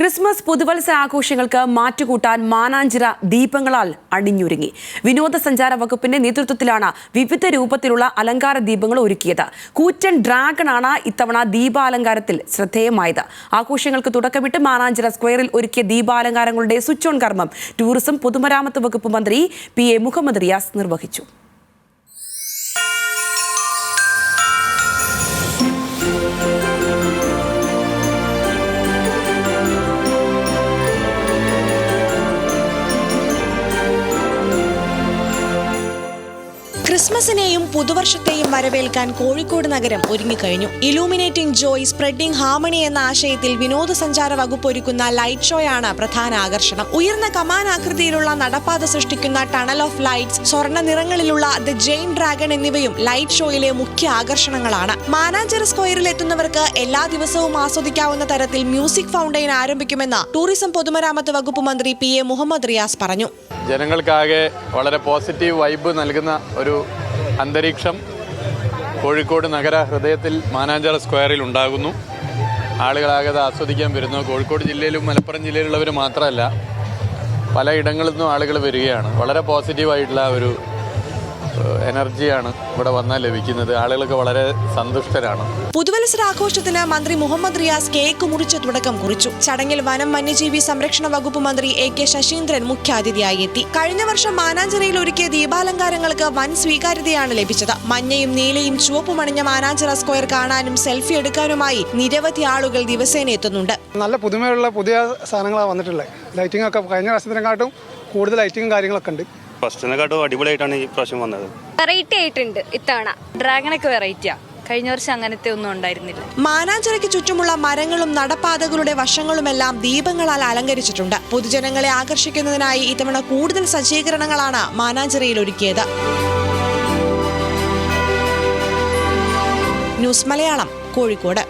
Christmas പുതുവത്സര ആഘോഷങ്ങൾക്ക് മാറ്റുകൂട്ടാൻ മാനാഞ്ചിറ ദീപങ്ങളാൽ അണിഞ്ഞൊരുങ്ങി വിനോദസഞ്ചാര വകുപ്പിന്റെ നേതൃത്വത്തിലാണ് വിവിധ രൂപത്തിലുള്ള അലങ്കാര ദീപങ്ങൾ ഒരുക്കിയത്. കൂറ്റൻ ഡ്രാഗണാണ് ഇത്തവണ ദീപാലങ്കാരത്തിൽ ശ്രദ്ധേയമായത്. ആഘോഷങ്ങൾക്ക് തുടക്കമിട്ട് മാനാഞ്ചിറ സ്ക്വയറിൽ ഒരുക്കിയ ദീപാലങ്കാരങ്ങളുടെ സ്വിച്ച് ഓൺ കർമ്മം ടൂറിസം പൊതുമരാമത്ത് വകുപ്പ് മന്ത്രി പി എ മുഹമ്മദ് റിയാസ് നിർവഹിച്ചു. ക്രിസ്മസിനെയും പുതുവർഷത്തെയും വരവേൽക്കാൻ കോഴിക്കോട് നഗരം ഒരുങ്ങിക്കഴിഞ്ഞു. ഇലൂമിനേറ്റിംഗ് ജോയ് സ്പ്രെഡിംഗ് ഹാർമണി എന്ന ആശയത്തിൽ വിനോദസഞ്ചാര വകുപ്പ് ഒരുക്കുന്ന ലൈറ്റ് ഷോയാണ് പ്രധാന ആകർഷണം. ഉയർന്ന കമാനാകൃതിയിലുള്ള നടപ്പാത സൃഷ്ടിക്കുന്ന ടണൽ ഓഫ് ലൈറ്റ്സ് സ്വർണ നിറങ്ങളിലുള്ള ദ ജെയിൻ ഡ്രാഗൺ എന്നിവയും ലൈറ്റ് ഷോയിലെ മുഖ്യ ആകർഷണങ്ങളാണ്. മാനാഞ്ചിറ സ്ക്വയറിൽ എത്തുന്നവർക്ക് എല്ലാ ദിവസവും ആസ്വദിക്കാവുന്ന തരത്തിൽ മ്യൂസിക് ഫൗണ്ടൈൻ ആരംഭിക്കുമെന്ന് ടൂറിസം പൊതുമരാമത്ത് വകുപ്പ് മന്ത്രി പി എ മുഹമ്മദ് റിയാസ് പറഞ്ഞു. ജനങ്ങൾക്കാകെ വളരെ പോസിറ്റീവ് വൈബ് നൽകുന്ന ഒരു അന്തരീക്ഷം കോഴിക്കോട് നഗര ഹൃദയത്തിൽ മാനാഞ്ചാറ സ്ക്വയറിൽ ഉണ്ടാകുന്നു. ആളുകളാകെ ആസ്വദിക്കാൻ വരുന്നു കോഴിക്കോട് ജില്ലയിലും മലപ്പുറം ജില്ലയിലുള്ളവർ മാത്രമല്ല പല ഇടങ്ങളിൽ നിന്നും ആളുകൾ വരികയാണ്. വളരെ പോസിറ്റീവായിട്ടുള്ള ഒരു എനർജിയാണ് ഇവിടെ വന്നാൽ ലഭിക്കുന്നത്. ആളുകളൊക്കെ വളരെ സന്തുഷ്ടരാണ്. പുതുവത്സര ആഘോഷത്തിന് മന്ത്രി മുഹമ്മദ് റിയാസ് കേക്ക് മുറിച്ച് തുടക്കം കുറിച്ചു. ചടങ്ങിൽ വനം വന്യജീവി സംരക്ഷണ വകുപ്പ് മന്ത്രി എ കെ ശശീന്ദ്രൻ മുഖ്യാതിഥിയായി എത്തി. കഴിഞ്ഞ വർഷം മാനാഞ്ചിറയിൽ ഒരുക്കിയ ദീപാലങ്കാരങ്ങൾക്ക് വൻ സ്വീകാര്യതയാണ് ലഭിച്ചത്. മഞ്ഞയും നീലയും ചുവപ്പും അണിഞ്ഞ മാനാഞ്ചിറ സ്ക്വയർ കാണാനും സെൽഫി എടുക്കാനുമായി നിരവധി ആളുകൾ ദിവസേന എത്തുന്നുണ്ട്. നല്ല പുതുമയുള്ള പുതിയ സാധനങ്ങളാണ് വന്നിട്ടുള്ളത്. ലൈറ്റിംഗ് ഒക്കെ കഴിഞ്ഞ വർഷത്തിനെക്കാട്ടും കൂടുതൽ ലൈറ്റിംഗും കാര്യങ്ങളൊക്കെ ഉണ്ട്. ഫസ്റ്റിനെക്കാട്ടും അടിപൊളിയായിട്ടാണ് ഈ പ്രാവശ്യം വന്നത്. വെറൈറ്റി ആയിട്ടുണ്ട് ഇത്തവണ. ഡ്രാഗണൊക്കെ വെറൈറ്റിയാ കഴിഞ്ഞ വർഷം അങ്ങനത്തെ ഒന്നും ഉണ്ടായിരുന്നില്ല. മാനാഞ്ചിറയ്ക്ക് ചുറ്റുമുള്ള മരങ്ങളും നടപ്പാതകളുടെ വശങ്ങളുമെല്ലാം ദീപങ്ങളാൽ അലങ്കരിച്ചിട്ടുണ്ട്. പൊതുജനങ്ങളെ ആകർഷിക്കുന്നതിനായി ഇത്തവണ കൂടുതൽ സജ്ജീകരണങ്ങളാണ് മാനാഞ്ചിറയിൽ ഒരുക്കിയത്. ന്യൂസ് മലയാളം കോഴിക്കോട്.